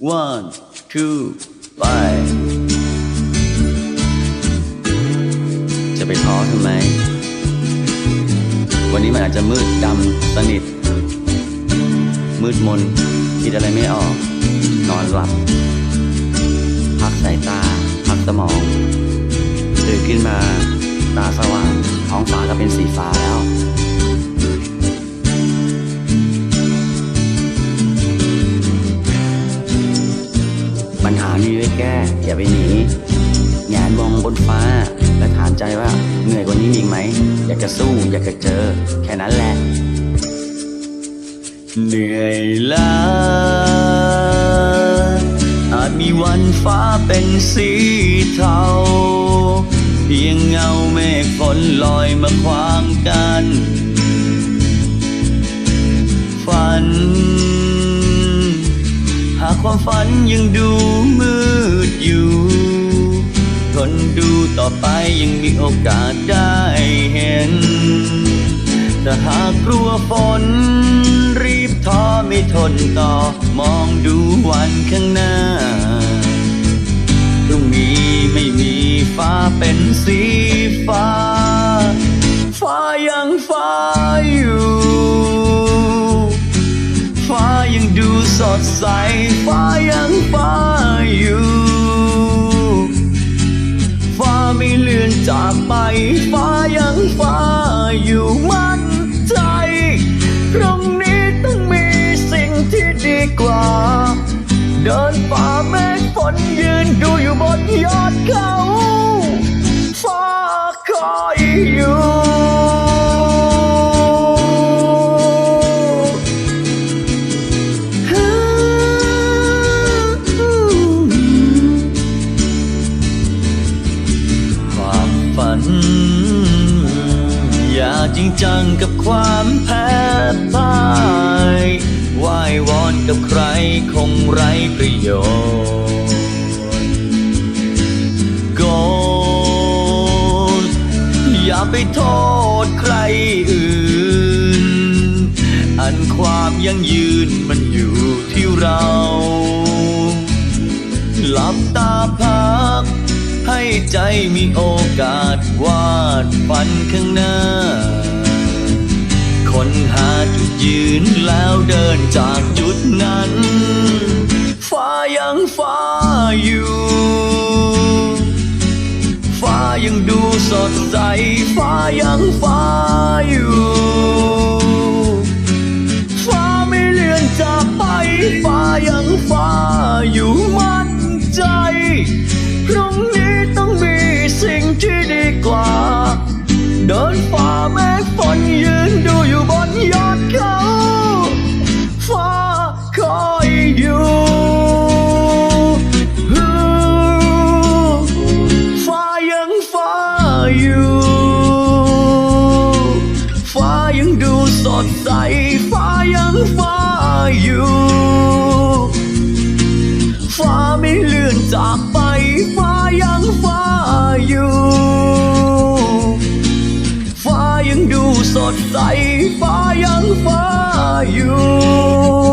one two ไปจะไปท้อทำไม วันนี้มันอาจจะมืดดำสนิท มืดมน คิดอะไรไม่ออก นอนหลับ พักสายตา พักสมองตื่นขึ้นมา ตาสว่าง ท้องฟ้าก็เป็นสีฟ้าแล้ว ไว้แก้ อย่าไปหนีแงนมองบนฟ้า และถามใจว่าเหนื่อยกว่านี้อีกไหม อยากจะสู้อยากจะเจอ แค่นั้นแหละ เหนื่อยล้าอาจมีวันฟ้าเป็นสีเทา เพียงเงาเมฆฝนลอยมาขวางกันฝัน หากความฝันยังดูมืดอ ทนดูต่อไปยังมีโอกาสได้เห็น แต่หากกลัวฝน รีบท้อไม่ทนต่อ มองดูวันข้างหน้าตรงนี้ไม่มีฟ้าเป็นสีฟ้า ฟ้ายังฟ้าอยู่ ฟ้ายังดูสดใส ฟ้ายังฟ้าอยู่ จากไปฟ้ายังฟ้าอยู่มัน ฝัน อย่าจริงจังกับความแพ้พ่ายว่ายวอนกับใครคงไร้ประโยชน์โกรธอย่าไปโทษใครอื่น อันความยั่งยืนมันอยู่ ใจมีโอกาสวาดฝันข้างหน้า คนหาจุดยืนแล้วเดินจากจุดนั้น ฟ้ายังฟ้าอยู่ ฟ้ายังดูสดใส ฟ้ายังฟ้าอยู่ฟ้าไม่เลื่อนจากไป ฟ้ายังฟ้า ฟ้ายังฟ้าอยู่ ฟ้ายังดูสดใส ฟ้ายังฟ้าอยู่ ฟ้าไม่เลื่อนจากไป ฟ้ายังฟ้าอยู่ ฟ้ายังดูสดใส ฟ้ายังฟ้าอยู่